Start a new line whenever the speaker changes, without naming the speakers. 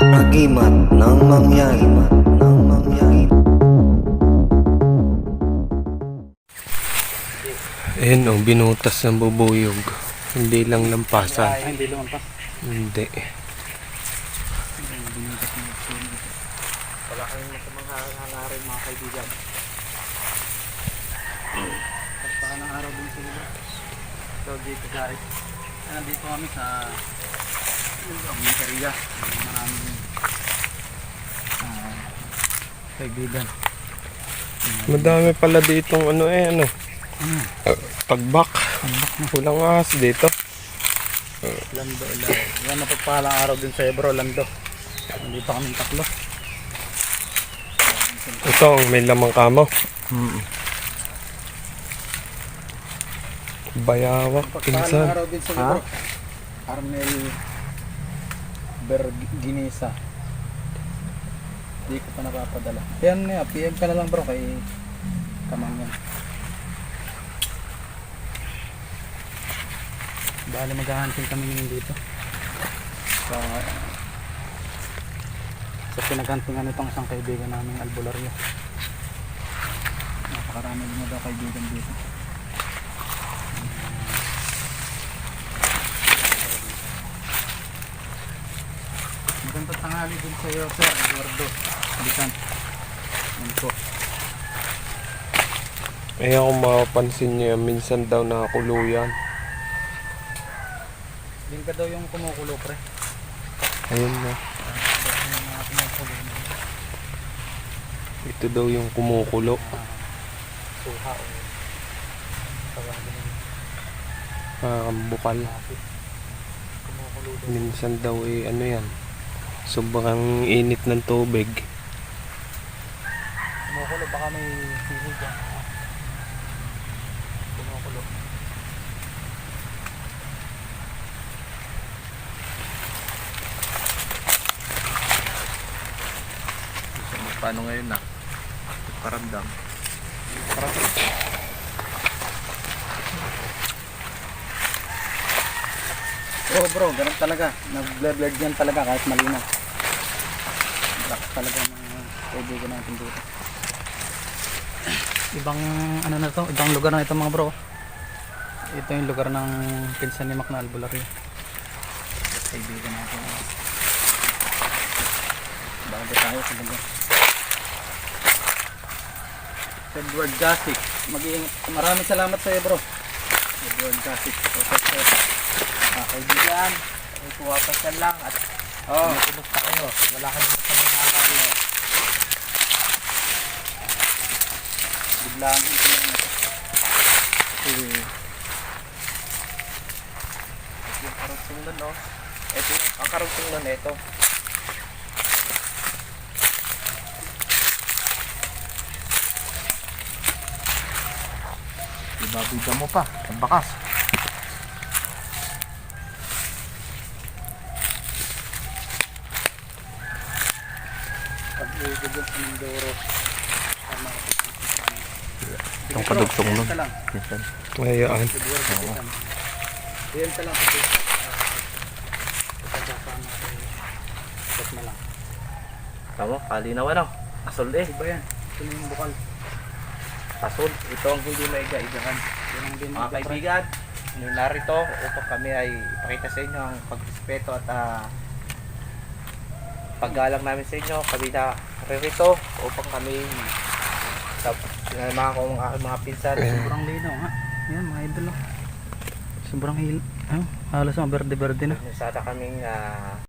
Agimat ng mangyan ng mangyan
Ayun o, binutas ng bubuyog. Hindi lang lampasan.
Ay, hindi lumampas.
Hindi.
Wala kayong masamang hangarin mga kaibigan. Pagpaka ng araw din sila. So dito guys, nandito kami sa yung area. Maraming ah, kaibigan.
Madami pala ditong ano eh, ano. Uh, tagbak. Walang ahas dito.
Lando, Lando. Yan napagpalang araw din sa Ebro, Lando. Nandito kami tatlo.
Ito ang may lamang kamo. Bayawak,
Pagpalang
pinsan.
araw din sa Ebro. Arnel Berginesa. Hindi ko pa napapadala. Yan nga, PM ka na lang bro kay Kamang yan. Bali maghahunting kami ngayon dito. Sa sa pinaghuntingan nitong isang kaibigan namin albularyo. Napakarami din na daw kaibigan dito. Magandang tanghali din sa iyo, Sir Eduardo. Bisan. Yan po.
Eh kung mapapansin niyo, minsan daw nakakuluyan.
Yan ka daw yung kumukulo, pre.
Ayun na. Ito daw yung kumukulo.
suha o tawagin ng
Nakakambukal.
lapis. Kumukulo daw.
Minsan daw eh, ano yan. Sobrang init ng tubig.
Kumukulo, baka may sihig dyan. Kumukulo.
Paano ngayon na? Paramdam.
Oo bro, ganun talaga. Nag-blur-blur yan talaga kahit malinaw. Talaga mga kaibigan natin dito. Ibang ano na to, ibang lugar na ito mga bro. Ito yung lugar ng pinsan ni Mac na Albularyo. Kaibigan natin. Bago tayo sa lugar. Edward. Mag-iingat. Maraming salamat sa iyo bro. Edward Jasic. Professor. Ah, kaibigan, puwapasan lang at oh, kumusta kayo? Wala ka naman sa mga natin. Biglaan ko lang ito. Eh,
Yung karusong nun, no? Ito yung, ang karusong nun, ito. Ibabida mo pa, ang bakas.
Ibigay sa Mindoro,
Ang kadugtong nun.
Ito lang.
Minsan.
Ayaan.
Edward Jasic. Yan ka lang kasi. Pagkakasama natin. Check na lang.
Tama, kalinaw ano? Asol eh.
Iba yan. Ito na yung bukal.
Asol. Ito ang hindi maiga-igahan. Mga kaibigan, narito upang kami ay ipakita sa inyo ang pagrespeto at ah, paggalang namin sa inyo. Kami na ririto upang kami sa mga kong aking mga pinsan.
Sobrang linaw nga. Yan mga idol. oh. Sobrang hil. Oh, halos mga berde-berde na.
Sana kaming ah,